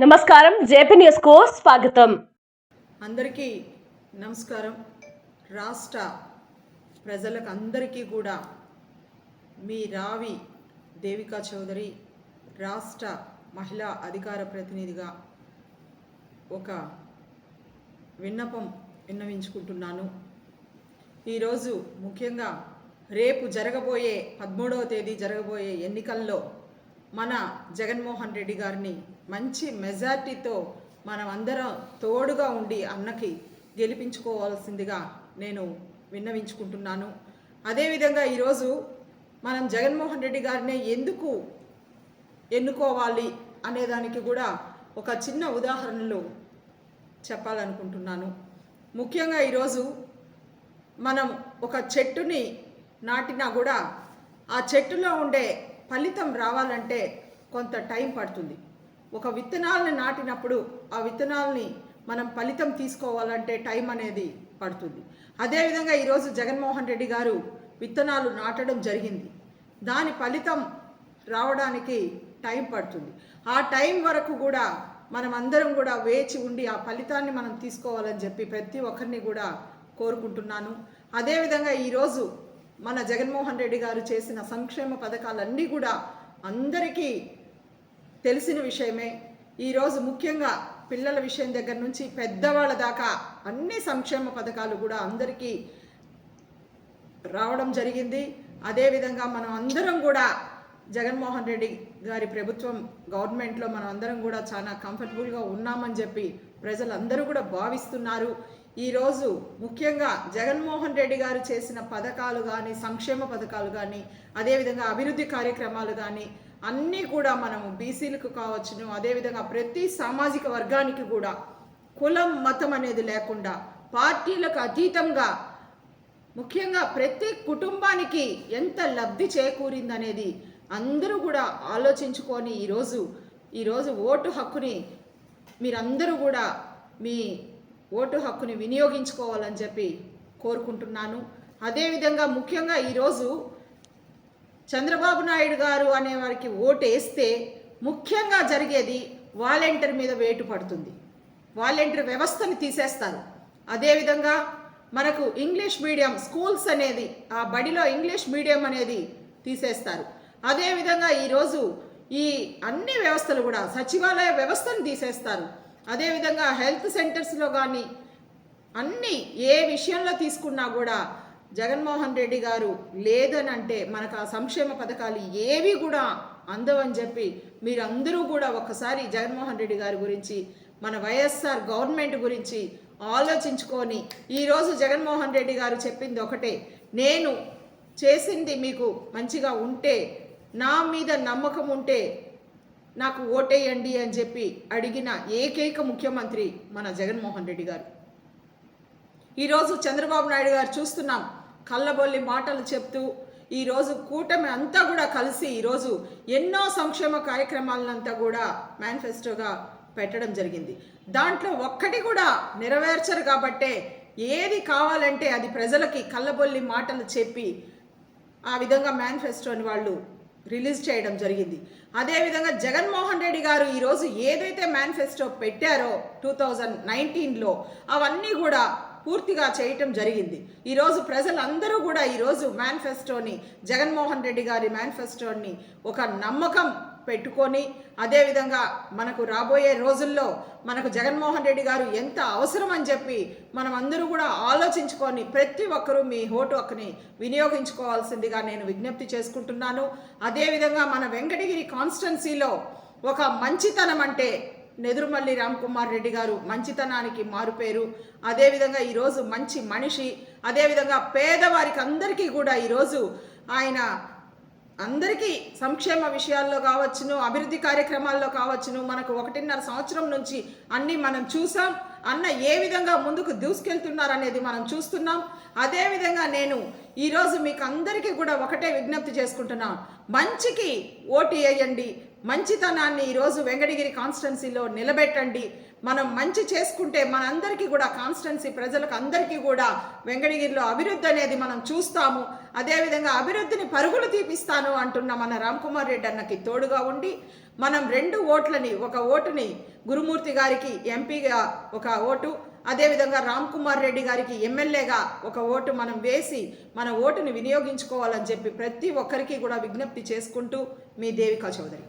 నమస్కారం జేపీ న్యూస్కు స్వాగతం. అందరికీ నమస్కారం. రాష్ట్ర ప్రజలకు అందరికీ కూడా మీ రావి దేవికా చౌదరి రాష్ట్ర మహిళా అధికార ప్రతినిధిగా ఒక విన్నపం విన్నవించుకుంటున్నాను. ఈరోజు ముఖ్యంగా రేపు జరగబోయే పదమూడవ తేదీ జరగబోయే ఎన్నికల్లో మన జగన్మోహన్ రెడ్డి గారిని మంచి మెజార్టీతో మనం అందరం తోడుగా ఉండి అన్నకి గెలిపించుకోవాల్సిందిగా నేను విన్నవించుకుంటున్నాను. అదేవిధంగా ఈరోజు మనం జగన్మోహన్ రెడ్డి గారిని ఎందుకు ఎన్నుకోవాలి అనేదానికి కూడా ఒక చిన్న ఉదాహరణలు చెప్పాలనుకుంటున్నాను. ముఖ్యంగా ఈరోజు మనం ఒక చెట్టుని నాటినా కూడా ఆ చెట్టులో ఉండే ఫలితం రావాలంటే కొంత టైం పడుతుంది. ఒక విత్తనాలను నాటినప్పుడు ఆ విత్తనాలని మనం ఫలితం తీసుకోవాలంటే టైం అనేది పడుతుంది. అదేవిధంగా ఈరోజు జగన్మోహన్ రెడ్డి గారు విత్తనాలు నాటడం జరిగింది. దాని ఫలితం రావడానికి టైం పడుతుంది. ఆ టైం వరకు కూడా మనం అందరం కూడా వేచి ఉండి ఆ ఫలితాన్ని మనం తీసుకోవాలని చెప్పి ప్రతి ఒక్కరిని కూడా కోరుకుంటున్నాను. అదేవిధంగా ఈరోజు మన జగన్మోహన్ రెడ్డి గారు చేసిన సంక్షేమ పథకాలన్నీ కూడా అందరికీ తెలిసిన విషయమే. ఈరోజు ముఖ్యంగా పిల్లల విషయం దగ్గర నుంచి పెద్దవాళ్ళ దాకా అన్ని సంక్షేమ పథకాలు కూడా అందరికీ రావడం జరిగింది. అదేవిధంగా మనం అందరం కూడా జగన్మోహన్ రెడ్డి గారి ప్రభుత్వం గవర్నమెంట్లో మనం అందరం కూడా చాలా కంఫర్టబుల్గా ఉన్నామని చెప్పి ప్రజలందరూ కూడా భావిస్తున్నారు. ఈరోజు ముఖ్యంగా జగన్మోహన్ రెడ్డి గారు చేసిన పథకాలు కానీ సంక్షేమ పథకాలు కానీ అదేవిధంగా అభివృద్ధి కార్యక్రమాలు కానీ అన్నీ కూడా మనము బీసీలకు కావచ్చును. అదేవిధంగా ప్రతి సామాజిక వర్గానికి కూడా కులం మతం అనేది లేకుండా పార్టీలకు అతీతంగా ముఖ్యంగా ప్రతి కుటుంబానికి ఎంత లబ్ధి చేకూరిందనేది అందరూ కూడా ఆలోచించుకొని ఈరోజు ఈరోజు ఓటు హక్కుని మీరందరూ కూడా మీ ఓటు హక్కుని వినియోగించుకోవాలని చెప్పి కోరుకుంటున్నాను. అదేవిధంగా ముఖ్యంగా ఈరోజు చంద్రబాబు నాయుడు గారు అనే వారికి ఓటు వేస్తే ముఖ్యంగా జరిగేది వాలంటీర్ మీద వేటు పడుతుంది. వాలంటీర్ వ్యవస్థని తీసేస్తారు. అదేవిధంగా మనకు ఇంగ్లీష్ మీడియం స్కూల్స్ అనేది ఆ బడిలో ఇంగ్లీష్ మీడియం అనేది తీసేస్తారు. అదేవిధంగా ఈరోజు ఈ అన్ని వ్యవస్థలు కూడా సచివాలయ వ్యవస్థను తీసేస్తారు. అదేవిధంగా హెల్త్ సెంటర్స్లో కానీ అన్ని ఏ విషయంలో తీసుకున్నా కూడా జగన్మోహన్ రెడ్డి గారు లేదని అంటే మనకు ఆ సంక్షేమ పథకాలు ఏవి కూడా అందవని చెప్పి మీరందరూ కూడా ఒకసారి జగన్మోహన్ రెడ్డి గారి గురించి మన వైఎస్ఆర్ గవర్నమెంట్ గురించి ఆలోచించుకొని ఈరోజు జగన్మోహన్ రెడ్డి గారు చెప్పింది ఒకటే నేను చేసింది మీకు మంచిగా ఉంటే నా మీద నమ్మకం ఉంటే నాకు ఓటేయండి అని చెప్పి అడిగిన ఏకైక ముఖ్యమంత్రి మన జగన్మోహన్ రెడ్డి గారు. ఈరోజు చంద్రబాబు నాయుడు గారు చూస్తున్నాం కళ్ళబొల్లి మాటలు చెప్తూ ఈరోజు కూటమి అంతా కూడా కలిసి ఈరోజు ఎన్నో సంక్షేమ కార్యక్రమాలనంతా కూడా మేనిఫెస్టోగా పెట్టడం జరిగింది. దాంట్లో ఒక్కటి కూడా నెరవేర్చరు కాబట్టే ఏది కావాలంటే అది ప్రజలకి కళ్ళబొల్లి మాటలు చెప్పి ఆ విధంగా మేనిఫెస్టోని వాళ్ళు రిలీజ్ చేయడం జరిగింది. అదేవిధంగా జగన్మోహన్ రెడ్డి గారు ఈరోజు ఏదైతే మేనిఫెస్టో పెట్టారో టూ థౌజండ్ నైన్టీన్లో అవన్నీ కూడా పూర్తిగా చేయటం జరిగింది. ఈరోజు ప్రజలందరూ కూడా ఈరోజు మేనిఫెస్టోని జగన్మోహన్ రెడ్డి గారి మేనిఫెస్టోని ఒక నమ్మకం పెట్టుకొని అదేవిధంగా మనకు రాబోయే రోజుల్లో మనకు జగన్మోహన్ రెడ్డి గారు ఎంత అవసరం అని చెప్పి మనం అందరూ కూడా ఆలోచించుకొని ప్రతి ఒక్కరూ మీ హోటు హక్కుని వినియోగించుకోవాల్సిందిగా నేను విజ్ఞప్తి చేసుకుంటున్నాను. అదేవిధంగా మన వెంకటగిరి కాన్స్టెన్సీలో ఒక మంచితనం అంటే నెదురుమల్లి రామ్కుమార్ రెడ్డి గారు మంచితనానికి మారుపేరు అదేవిధంగా ఈరోజు మంచి మనిషి. అదేవిధంగా పేదవారికి అందరికీ కూడా ఈరోజు ఆయన అందరికీ సంక్షేమ విషయాల్లో కావచ్చును అభివృద్ధి కార్యక్రమాల్లో కావచ్చును. మనకు ఒకటిన్నర సంవత్సరం నుంచి అన్నీ మనం చూసాం. అన్న ఏ విధంగా ముందుకు దూసుకెళ్తున్నారనేది మనం చూస్తున్నాం. అదేవిధంగా నేను ఈరోజు మీకు అందరికీ కూడా ఒకటే విజ్ఞప్తి చేసుకుంటున్నాం. మంచికి ఓటు వేయండి. మంచితనాన్ని ఈరోజు వెంకటగిరి కాన్స్టిట్యున్సీలో నిలబెట్టండి. మనం మంచి చేసుకుంటే మనందరికీ కూడా కాన్స్టెన్సీ ప్రజలకు అందరికీ కూడా వెంకటగిరిలో అభివృద్ధి అనేది మనం చూస్తాము. అదేవిధంగా అభివృద్ధిని పరుగులు తీపిస్తాను అంటున్న మన రామ్ కుమార్ రెడ్డి అన్నకి తోడుగా ఉండి మనం రెండు ఓట్లని ఒక ఓటుని గురుమూర్తి గారికి ఎంపీగా ఒక ఓటు అదేవిధంగా రామ్ కుమార్ రెడ్డి గారికి ఎమ్మెల్యేగా ఒక ఓటు మనం వేసి మన ఓటుని వినియోగించుకోవాలని చెప్పి ప్రతి ఒక్కరికి కూడా విజ్ఞప్తి చేసుకుంటూ మీ దేవికా చౌదరి.